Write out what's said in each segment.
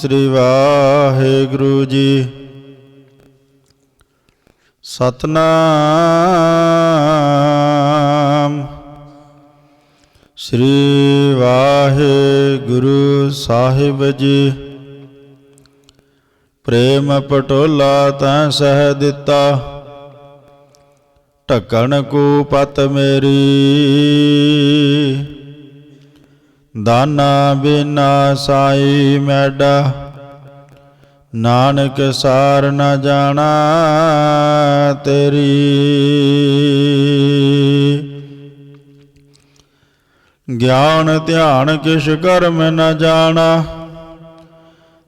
ਸ੍ਰੀ ਵਾਹਿਗੁਰੂ ਜੀ। ਸਤਨਾਮ। ਸ੍ਰੀ ਵਾਹਿਗੁਰੂ ਸਾਹਿਬ ਜੀ। ਪ੍ਰੇਮ ਪਟੋਲਾ ਤੈ ਸਹਿ ਦਿੱਤਾ। ਢੱਕਣ ਕੋ ਪਤ ਮੇਰੀ। ਦਾਨਾ ਬਿਨਾ ਸਾਈ ਮੈਡਾ, ਨਾਨਕ ਸਾਰ ਨ ਜਾਣਾ ਤੇਰੀ। ਗਿਆਨ ਧਿਆਨ ਕਿਛ ਕਰਮ ਨ ਜਾਣਾ,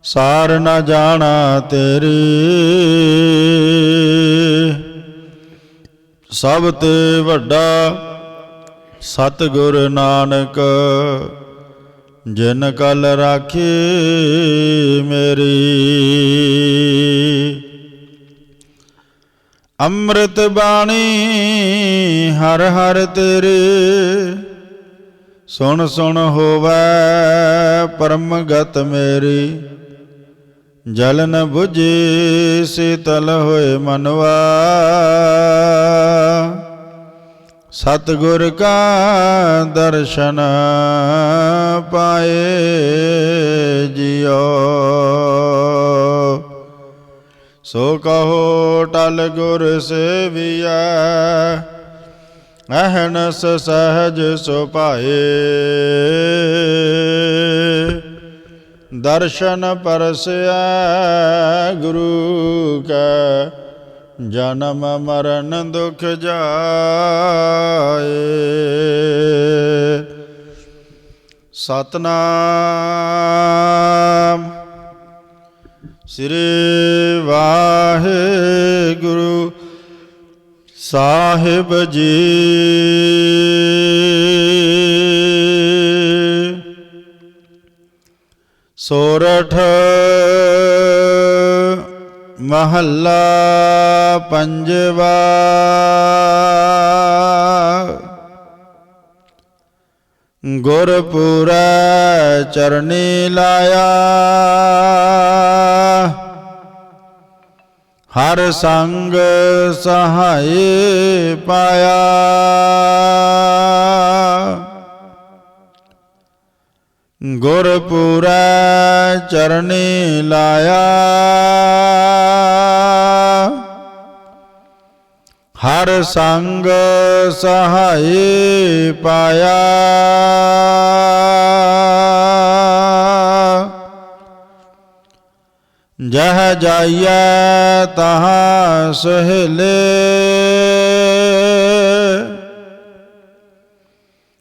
ਸਾਰ ਨ ਜਾਣਾ ਤੇਰੀ। ਸਭ ਤੇ ਵੱਡਾ ਸਤਿਗੁਰ ਨਾਨਕ ਜਿਨ ਕਲ ਰਾਖੀ ਮੇਰੀ। ਅੰਮ੍ਰਿਤ ਬਾਣੀ ਹਰ ਹਰ ਤੇਰੇ, ਸੁਣ ਸੁਣ ਹੋਵੇ ਪਰਮ ਗਤ ਮੇਰੀ। ਜਲਨ ਨ 부ਝੇ ਸੀਤਲ ਹੋਏ ਮਨਵਾ ਸਤਿਗੁਰ ਕਾ ਦਰਸ਼ਨ ਪਾਏ ਜਿਉ। ਸੋ ਕਹੋ ਟਲ ਗੁਰ ਸੇਵੀਐ, ਅਹਨਸ ਸਹਜ ਸੋ ਦਰਸ਼ਨ ਪਰਸਿਆ ਗੁਰੂ ਕੈ ਜਨਮ ਮਰਨ ਦੁਖ ਜਾਏ। ਸਤਨਾਮ। ਸ੍ਰੀ ਵਾਹਿਗੁਰੂ ਸਾਹਿਬ ਜੀ। ਸੋਰਠ ਮਹੱਲਾ ਪੰਜਵਾ। ਗੁਰਪੁਰਾ ਚਰਨੀ ਲਾਇਆ। ਹਰ ਸੰਗ ਸਹਾਈ ਪਾਇਆ। ਗੁਰਪੁਰੈ ਚਰਨੀ ਲਾਇਆ। ਹਰ ਸੰਗ ਸਹਾਈ ਪਾਇਆ। ਜਹ ਜਾਈਐ ਤਹਾਂ ਸਹਲੇ।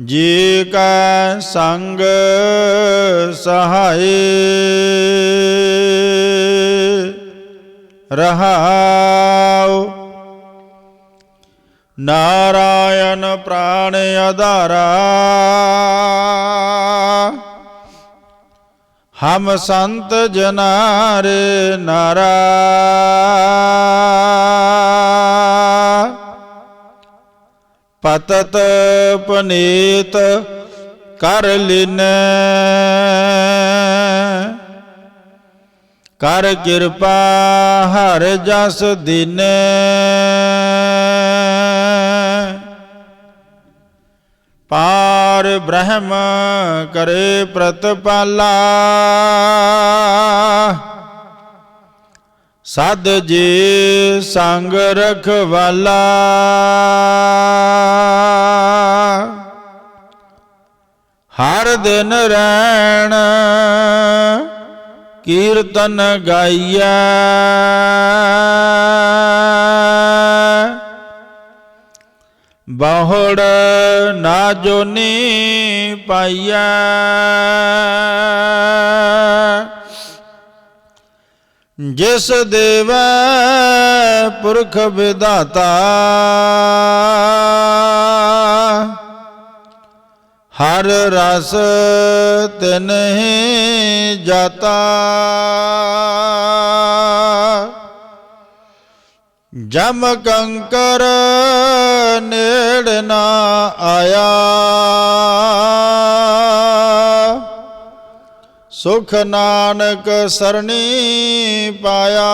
ਜੀ ਕਾ ਸੰਗ ਸਹਾਈ ਰਹਾਉ। ਨਾਰਾਇਣ ਪ੍ਰਾਣ ਆਧਾਰਾ। ਹਮ ਸੰਤ ਜਨਾਰੇ ਨਾਰਾ। ਪਤਤ ਪਨੀਤ ਕਰ ਲਿਨ। ਕਰ ਕਿਰਪਾ ਹਰ ਜਸ ਦਿਨ। ਪਾਰ ਬ੍ਰਹਮ ਕਰੇ ਪ੍ਰਤਪਾਲਾ। ਸਦ ਜੀ ਸੰਗ ਰਖਵਾਲਾ। ਦਿਨ ਰਹਿਣ ਕੀਰਤਨ ਗਾਈਐ। ਬਹੁੜ ਨਾ ਜੋਨੀ ਪਾਈਐ। ਜਿਸ ਦੇਵੈ ਪੁਰਖ ਵਿਦਾਤਾ ਹਰ ਰਸ ਤਿਨਹਿ ਜਾਤਾ। ਜਮ ਕੰਕਰ ਨੇੜ ਨਾ ਆਇਆ। ਸੁਖ ਨਾਨਕ ਸਰਣੀ ਪਾਇਆ।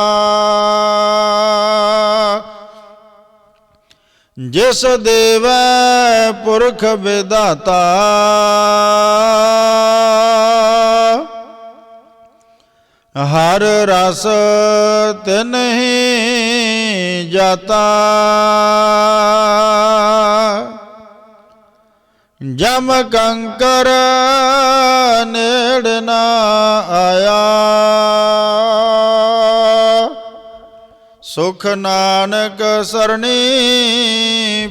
ਜਿਸ ਦੇਵੈ ਪੁਰਖ ਵਿਦਾਤਾ ਹਰ ਰਸ ਤਿਨਹਿ ਜਾਤਾ। ਜਮ ਕੰਕਰ ਨੇੜ ਨਾ ਆਇਆ। ਸੁਖ ਨਾਨਕ ਸਰਣੀ